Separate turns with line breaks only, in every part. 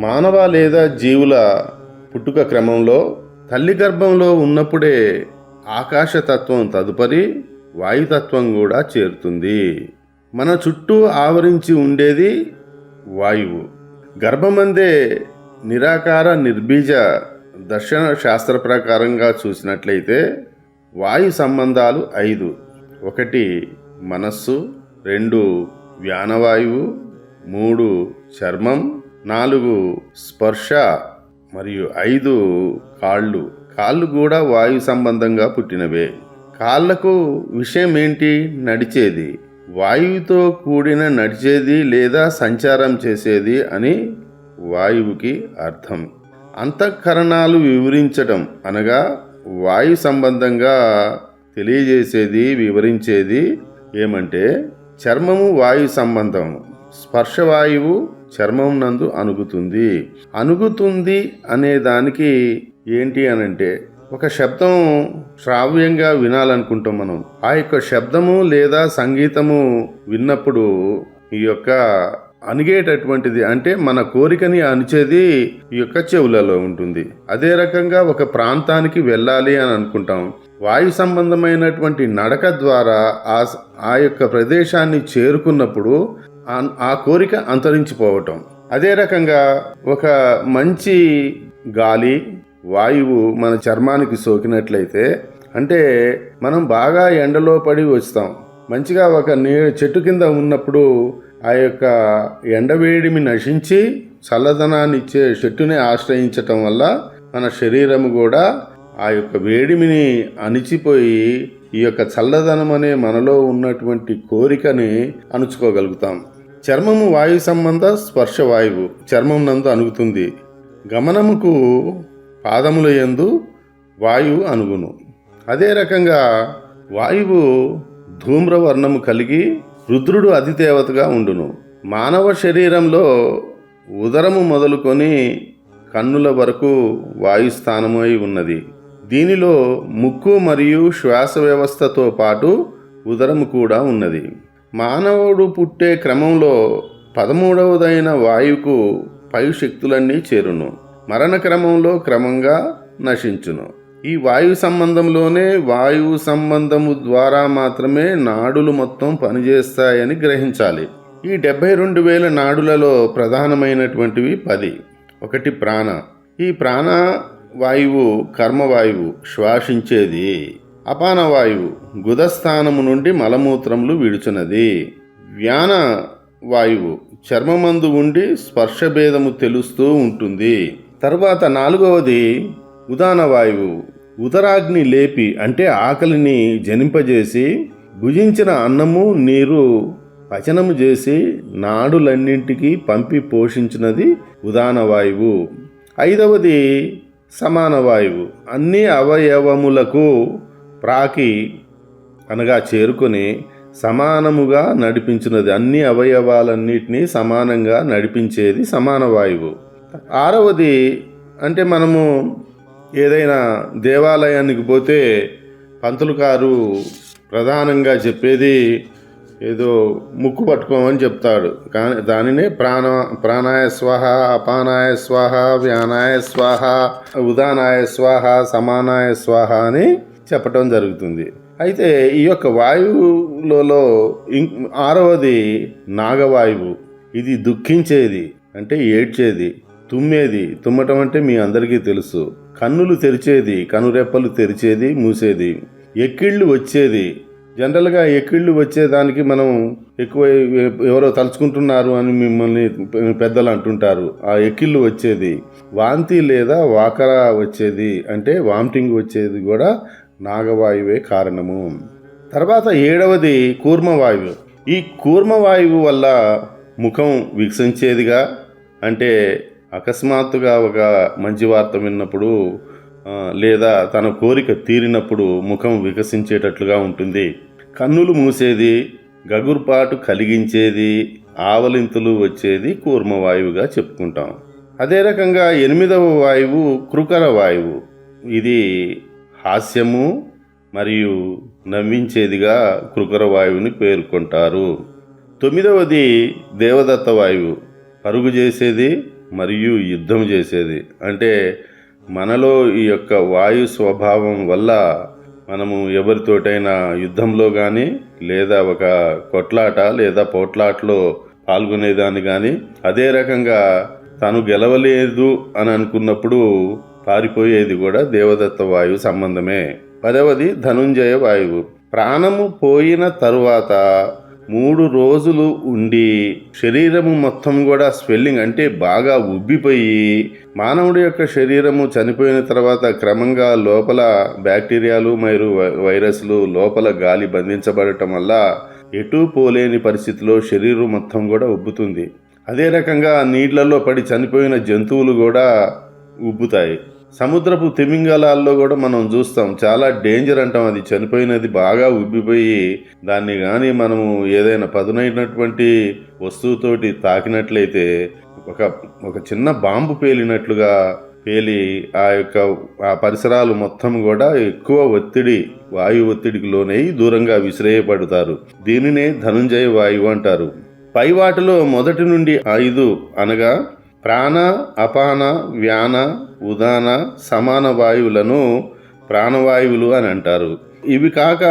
మానవ లేదా జీవుల పుట్టుక క్రమంలో తల్లి గర్భంలో ఉన్నప్పుడే ఆకాశతత్వం తదుపరి వాయుతత్వం కూడా చేరుతుంది. మన చుట్టూ ఆవరించి ఉండేది వాయువు. గర్భమందే నిరాకార నిర్బీజ దర్శన శాస్త్ర ప్రకారంగా చూసినట్లయితే వాయు సంబంధాలు ఐదు. ఒకటి మనస్సు రెండు వ్యానవాయువు మూడు చర్మం నాలుగు స్పర్శ మరియు ఐదు కాళ్ళు. కాళ్ళు కూడా వాయు సంబంధంగా పుట్టినవే. కాళ్ళకు విషయం ఏంటి నడిచేది. వాయువుతో కూడిన నడిచేది లేదా సంచారం చేసేది అని వాయువుకి అర్థం. అంతఃకరణాలు వివరించటం అనగా వాయు సంబంధంగా తెలియజేసేది వివరించేది ఏమంటే చర్మము వాయు సంబంధం స్పర్శవాయువు చర్మం నందు అనుగుతుంది అనుగుతుంది అనే దానికి ఏంటి అనంటే ఒక శబ్దం శ్రావ్యంగా వినాలనుకుంటాం మనం. ఆ యొక్క శబ్దము లేదా సంగీతము విన్నప్పుడు ఈ యొక్క అణిగేటటువంటిది అంటే మన కోరికని అణిచేది ఈ యొక్క చెవులలో ఉంటుంది. అదే రకంగా ఒక ప్రాంతానికి వెళ్ళాలి అని అనుకుంటాం. వాయు సంబంధమైనటువంటి నడక ద్వారా ఆ ఆ యొక్క ప్రదేశాన్ని చేరుకున్నప్పుడు ఆ- కోరిక అంతరించిపోవటం. అదే రకంగా ఒక మంచి గాలి వాయువు మన చర్మానికి సోకినట్లయితే అంటే మనం బాగా ఎండలో పడి వస్తాం. మంచిగా ఒక నీ చెట్టు కింద ఉన్నప్పుడు ఆ యొక్క ఎండవేడిమి నశించి చల్లదనాన్ని ఇచ్చే చెట్టుని ఆశ్రయించటం వల్ల మన శరీరము కూడా ఆ యొక్క వేడిమిని అణిచిపోయి ఈ యొక్క చల్లదనం అనే మనలో ఉన్నటువంటి కోరికని అణుచుకోగలుగుతాం. చర్మము వాయు సంబంధ స్పర్శ వాయువు. చర్మం నందు అణుగుతుంది. గమనముకు పాదముల యందు వాయువు అనుగును అదే రకంగా వాయువు ధూమ్రవర్ణము కలిగి రుద్రుడు అధిదేవతగా ఉండును. మానవ శరీరంలో ఉదరము మొదలుకొని కన్నుల వరకు వాయుస్థానమై ఉన్నది. దీనిలో ముక్కు మరియు శ్వాస వ్యవస్థతో పాటు ఉదరము కూడా ఉన్నది. మానవుడు పుట్టే క్రమంలో పదమూడవదైన వాయువుకు పై శక్తులన్నీ చేరును. మరణ క్రమంలో క్రమంగా నశించును. ఈ వాయు సంబంధంలోనే వాయువు సంబంధము ద్వారా మాత్రమే నాడులు మొత్తం పనిచేస్తాయని గ్రహించాలి. ఈ డెబ్బై రెండు వేల నాడులలో ప్రధానమైనటువంటివి పది. ఒకటి ప్రాణ. ఈ ప్రాణ వాయువు కర్మవాయువు శ్వాసించేది. అపానవాయువు గుధస్థానము గుదస్థానము నుండి మలమూత్రములు విడుచున్నది. వ్యాన వాయువు చర్మమందు ఉండి స్పర్శభేదము తెలుస్తూ ఉంటుంది. తర్వాత నాలుగవది ఉదాన వాయువు ఉదరాగ్ని లేపి అంటే ఆకలిని జనింపజేసి భుజించిన అన్నము నీరు పచనము చేసి నాడులన్నింటికి పంపి పోషించినది ఉదాన వాయువు. ఐదవది సమాన వాయువు అన్ని అవయవములకు ప్రాకి అనగా చేరుకొని సమానముగా నడిపించినది. అన్ని అవయవాలన్నిటినీ సమానంగా నడిపించేది సమాన వాయువు. ఆరవది అంటే మనము ఏదైనా దేవాలయానికి పోతే పంతులు గారు ప్రధానంగా చెప్పేది ఏదో ముక్కు పట్టుకోమని చెప్తాడు. కానీ దానినే ప్రాణ ప్రాణాయ స్వాహ అపానాయ స్వాహ వ్యానాయ స్వాహ ఉదానాయ స్వాహ సమానాయ స్వాహ అని చెప్పటం జరుగుతుంది. అయితే ఈ యొక్క వాయువులలో ఇం- ఆరవది నాగవాయువు. ఇది దుఃఖించేది అంటే ఏడ్చేది తుమ్మేది. తుమ్మటం అంటే మీ అందరికీ తెలుసు. కన్నులు తెరిచేది కనురెప్పలు తెరిచేది మూసేది. ఎక్కిళ్ళు వచ్చేది. జనరల్గా ఎక్కిళ్ళు వచ్చేదానికి మనం ఎక్కువ ఎవరో తలుచుకుంటున్నారు అని మిమ్మల్ని పెద్దలు అంటుంటారు. ఆ ఎక్కిళ్ళు వచ్చేది. వాంతి లేదా వాకర వచ్చేది. అంటే వామిటింగ్ వచ్చేది కూడా నాగవాయువే కారణము. తర్వాత ఏడవది కూర్మవాయువు. ఈ కూర్మవాయువు వల్ల ముఖం వికసించేదిగా అంటే అకస్మాత్తుగా ఒక మంచి వార్త విన్నప్పుడు లేదా తన కోరిక తీరినప్పుడు ముఖం వికసించేటట్లుగా ఉంటుంది. కన్నులు మూసేది గగుర్పాటు కలిగించేది ఆవలింతులు వచ్చేది కూర్మవాయువుగా చెప్పుకుంటాం. అదే రకంగా ఎనిమిదవ వాయువు కృకర వాయువు. ఇది హాస్యము మరియు నవ్వించేదిగా కృకర వాయువుని పేర్కొంటారు. తొమ్మిదవది దేవదత్త వాయువు. పరుగు చేసేది మరియు యుద్ధం చేసేది. అంటే మనలో ఈ యొక్క వాయు స్వభావం వల్ల మనము ఎవరితోటైనా యుద్ధంలో కానీ లేదా ఒక కొట్లాట లేదా పోట్లాటలో పాల్గొనేదాన్ని కానీ అదే రకంగా తను గెలవలేదు అని అనుకున్నప్పుడు పారిపోయేది కూడా దేవదత్త వాయువు సంబంధమే. పదవది ధనుంజయ వాయువు. ప్రాణము పోయిన తరువాత మూడు రోజులు ఉండి శరీరము మొత్తం కూడా స్వెల్లింగ్ అంటే బాగా ఉబ్బిపోయి మానవుడి యొక్క శరీరము చనిపోయిన తర్వాత క్రమంగా లోపల బ్యాక్టీరియాలు మరియు వైరస్లు లోపల గాలి బంధించబడటం వల్ల ఎటూ పోలేని పరిస్థితిలో శరీరం మొత్తం కూడా ఉబ్బుతుంది. అదే రకంగా నీళ్ళలో పడి చనిపోయిన జంతువులు కూడా ఉబ్బుతాయి. సముద్రపు తిమింగలాల్లో కూడా మనం చూస్తాం చాలా డేంజర్ అంటాం అది. చనిపోయినది బాగా ఉబ్బిపోయి దాన్ని కానీ మనము ఏదైనా పదునైనటువంటి వస్తువుతోటి తాకినట్లయితే ఒక ఒక చిన్న బాంబు పేలినట్లుగా పేలి ఆ యొక్క ఆ పరిసరాలు మొత్తం కూడా ఎక్కువ ఒత్తిడి వాయు ఒత్తిడికి లోనై దూరంగా విసిరేయబడతారు. దీనినే ధనుంజయ వాయువు అంటారు. పై వాటిలో మొదటి నుండి ఐదు అనగా ప్రాణ అపాన వ్యాన ఉదాన సమాన వాయువులను ప్రాణవాయువులు అని అంటారు. ఇవి కాక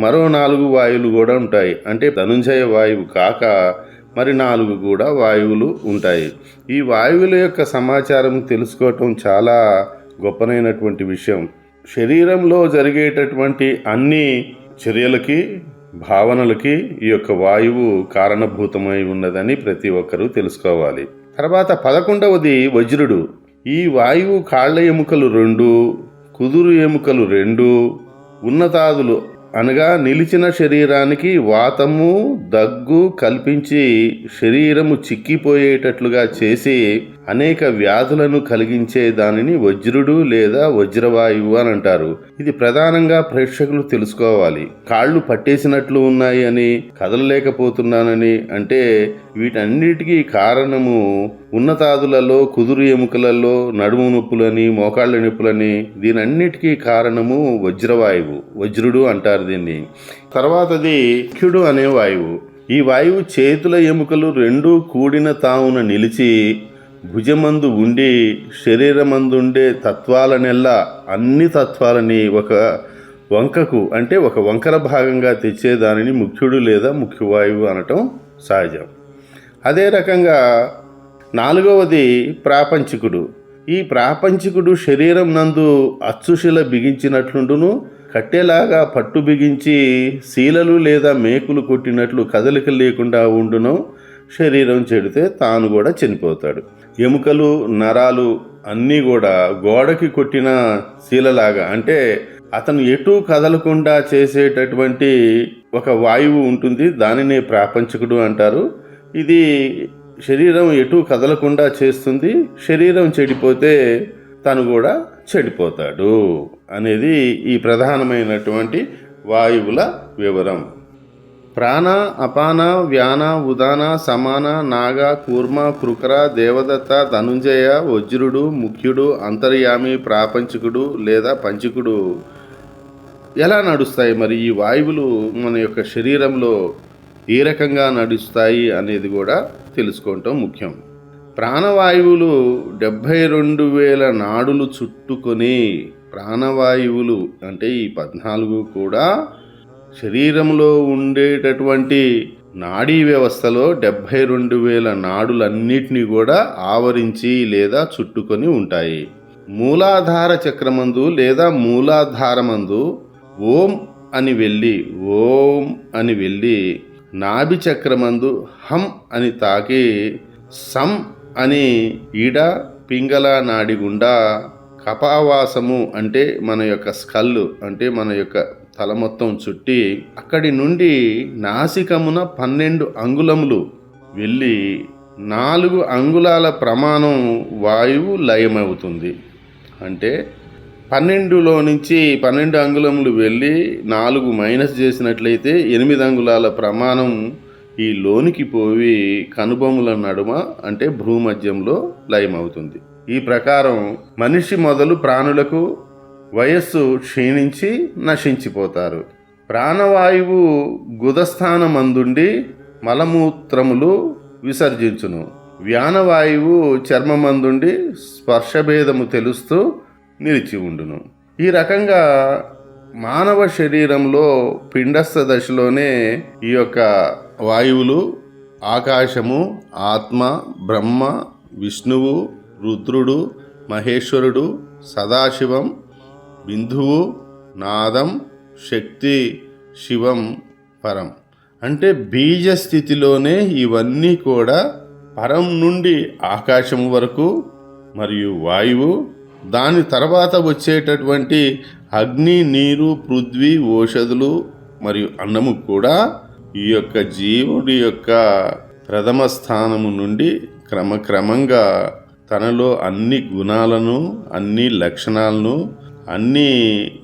మరో నాలుగు వాయువులు కూడా ఉంటాయి. అంటే ధనుంజయ వాయువు కాక మరి నాలుగు కూడా వాయువులు ఉంటాయి. ఈ వాయువుల యొక్క సమాచారం తెలుసుకోవటం చాలా గొప్పనైనటువంటి విషయం. శరీరంలో జరిగేటటువంటి అన్ని చర్యలకి భావనలకి ఈ యొక్క వాయువు కారణభూతమై ఉన్నదని ప్రతి ఒక్కరూ తెలుసుకోవాలి. తర్వాత పదకొండవది వజ్రుడు. ఈ వాయువు కాళ్ళ ఎముకలు రెండు కుదురు ఎముకలు రెండు ఉన్నతాదులు అనగా నిలిచిన శరీరానికి వాతము దగ్గు కల్పించి శరీరము చిక్కిపోయేటట్లుగా చేసి అనేక వ్యాధులను కలిగించే దానిని వజ్రుడు లేదా వజ్రవాయువు అని అంటారు. ఇది ప్రధానంగా ప్రేక్షకులు తెలుసుకోవాలి. కాళ్ళు పట్టేసినట్లు ఉన్నాయి అని కదలలేకపోతున్నానని అంటే వీటన్నిటికీ కారణము ఉన్నతాదులలో కుదురు ఎముకలలో నడుము నొప్పులని మోకాళ్ళ నొప్పులని దీనన్నిటికీ కారణము వజ్రవాయువు. వజ్రుడు అంటారు దీన్ని. తర్వాతది క్యుడు అనే వాయువు. ఈ వాయువు చేతుల ఎముకలు రెండూ కూడిన తావున నిలిచి భుజమందు ఉండి శరీరమందుండే తత్వాలనెల్లా అన్ని తత్వాలని ఒక వంకకు అంటే ఒక వంకర భాగంగా తెచ్చేదానిని ముఖ్యుడు లేదా ముఖ్యవాయువు అనటం సహజం. అదే రకంగా నాలుగవది ప్రాపంచికుడు. ఈ ప్రాపంచికుడు శరీరం నందు అచ్చుశిల బిగించినట్లుండును కట్టెలాగా పట్టు బిగించి శీలలు లేదా మేకులు కొట్టినట్లు కదలిక లేకుండా ఉండును. శరీరం చెడితే తాను కూడా చనిపోతాడు. ఎముకలు నరాలు అన్నీ కూడా గోడకి కొట్టిన శీలలాగా అంటే అతను ఎటు కదలకుండా చేసేటటువంటి ఒక వాయువు ఉంటుంది దానినే ప్రాపంచకుడు అంటారు. ఇది శరీరం ఎటు కదలకుండా చేస్తుంది శరీరం చెడిపోతే తను కూడా చెడిపోతాడు అనేది ఈ ప్రధానమైనటువంటి వాయువుల వివరం. ప్రాణ అపాన వ్యాన ఉదాన సమాన నాగ కూర్మ కృకర దేవదత్త ధనుంజయ వజ్రుడు ముఖ్యుడు అంతర్యామి ప్రాపంచికుడు లేదా పంచికుడు. ఎలా నడుస్తాయి మరి ఈ వాయువులు మన యొక్క శరీరంలో ఏ రకంగా నడుస్తాయి అనేది కూడా తెలుసుకోవటం ముఖ్యం. ప్రాణవాయువులు డెబ్భై రెండు వేల నాడులు చుట్టుకొని ప్రాణవాయువులు అంటే ఈ పద్నాలుగు కూడా శరీరంలో ఉండేటటువంటి నాడీ వ్యవస్థలో డెబ్భై రెండు వేల నాడులన్నిటినీ కూడా ఆవరించి లేదా చుట్టుకొని ఉంటాయి. మూలాధార చక్రమందు లేదా మూలాధారమందు ఓం అని వెళ్ళి ఓం అని వెళ్ళి నాభి చక్రమందు హం అని తాకి సం అని ఈడ పింగళ నాడి గుండా కపావాసము అంటే మన యొక్క స్కల్ అంటే మన యొక్క తల మొత్తం చుట్టి అక్కడి నుండి నాసికమున పన్నెండు అంగుళములు వెళ్ళి నాలుగు అంగుళాల ప్రమాణం వాయువు లయమవుతుంది. అంటే పన్నెండులో నుంచి పన్నెండు అంగుళములు వెళ్ళి నాలుగు మైనస్ చేసినట్లయితే ఎనిమిది అంగుళాల ప్రమాణం ఈ లోనికి పోయి కనుబొమ్మల నడుమ అంటే భూమధ్యంలో లయమవుతుంది. ఈ ప్రకారం మనిషి మొదలు ప్రాణులకు వయస్సు క్షీణించి నశించిపోతారు. ప్రాణవాయువు గుదస్థానమందుండి మలమూత్రములు విసర్జించును. వ్యానవాయువు చర్మమందుండి స్పర్శభేదము తెలుస్తూ నిలిచి ఉండును. ఈ రకంగా మానవ శరీరంలో పిండస్థ దశలోనే ఈ యొక్క వాయువులు ఆకాశము ఆత్మ బ్రహ్మ విష్ణువు రుద్రుడు మహేశ్వరుడు సదాశివం బిందువు నాదం శక్తి శివం పరం. అంటే బీజ స్థితిలోనే ఇవన్నీ కూడా పరం నుండి ఆకాశం వరకు మరియు వాయువు దాని తర్వాత వచ్చేటటువంటి అగ్ని నీరు పృథ్వీ ఓషధులు మరియు అన్నము కూడా ఈ యొక్క జీవుడి యొక్క ప్రథమ స్థానము నుండి క్రమక్రమంగా తనలో అన్ని గుణాలను అన్ని లక్షణాలను అన్ని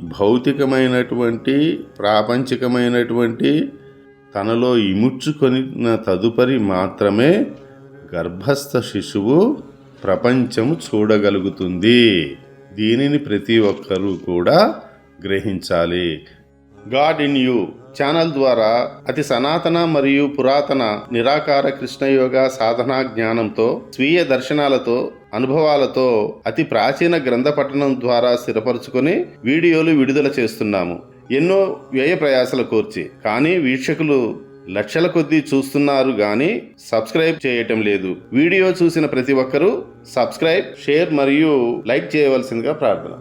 భౌతికమైనటువంటి ప్రాపంచికమైనటువంటి తనలో ఇముడ్చుకొనిన తదుపరి మాత్రమే గర్భస్థ శిశువు ప్రపంచము చూడగలుగుతుంది. దీనిని ప్రతి ఒక్కరూ కూడా గ్రహించాలి. గాడ్ ఇన్ యూ ఛానల్ ద్వారా అతి సనాతన మరియు పురాతన నిరాకార కృష్ణయోగ సాధనా జ్ఞానంతో స్వీయ దర్శనాలతో అనుభవాలతో అతి ప్రాచీన గ్రంథ పఠనం ద్వారా స్థిరపరుచుకొని వీడియోలు విడుదల చేస్తున్నాము. ఎన్నో వ్యయ ప్రయాసలు కోర్చి. కానీ వీక్షకులు లక్షల కొద్దీ చూస్తున్నారు కానీ సబ్స్క్రైబ్ చేయటం లేదు. వీడియో చూసిన ప్రతి ఒక్కరూ సబ్స్క్రైబ్ షేర్ మరియు లైక్ చేయవలసిందిగా ప్రార్థన.